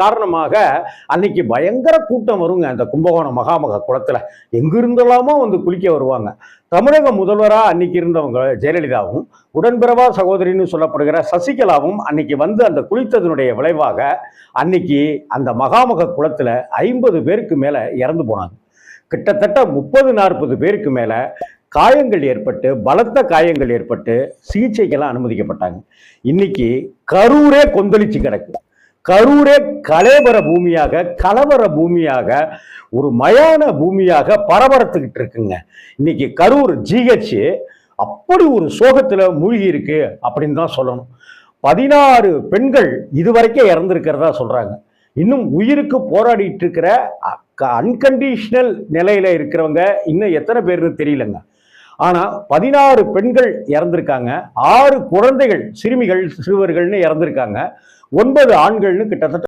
காரணமாக அன்னைக்கு பயங்கர கூட்டம் வருங்க அந்த கும்பகோணம் மகாமக குளத்தில். எங்கிருந்தெல்லாமோ வந்து குளிக்க வருவாங்க. தமிழக முதல்வராக அன்னைக்கு இருந்தவங்க ஜெயலலிதாவும் உடன்பிறவா சகோதரின்னு சொல்லப்படுகிற சசிகலாவும் அன்னைக்கு வந்து அந்த குளித்ததனுடைய விளைவாக அன்னைக்கு அந்த மகாமக குளத்தில் ஐம்பது பேருக்கு மேலே இறந்து போனாங்க. கிட்டத்தட்ட முப்பது நாற்பது பேருக்கு மேலே காயங்கள் ஏற்பட்டு பலத்த காயங்கள் ஏற்பட்டு சிகிச்சைக்கெல்லாம் அனுமதிக்கப்பட்டாங்க. இன்னைக்கு கரூரே கொந்தளிச்சு கிடக்கு. கரூரே கலேபர பூமியாக கலவர பூமியாக ஒரு மயான பூமியாக பரபரத்துக்கிட்டு இருக்குங்க. இன்னைக்கு கரூர் ஜிஹெச் அப்படி ஒரு சோகத்தில் மூழ்கி இருக்கு அப்படின்னு தான் சொல்லணும். பதினாறு பெண்கள் இதுவரைக்கும் இறந்துருக்கிறதா சொல்கிறாங்க இன்னும் உயிருக்கு போராடிட்டு இருக்கிற அன்கண்டிஷனல் நிலையில் இருக்கிறவங்க இன்னும் எத்தனை பேர்னு தெரியலங்க. ஆனா பதினாறு பெண்கள் இறந்திருக்காங்க ஆறு குழந்தைகள் சிறுமிகள் சிறுவர்கள்னு இறந்திருக்காங்க. ஒன்பது ஆண்கள்னு கிட்டத்தட்ட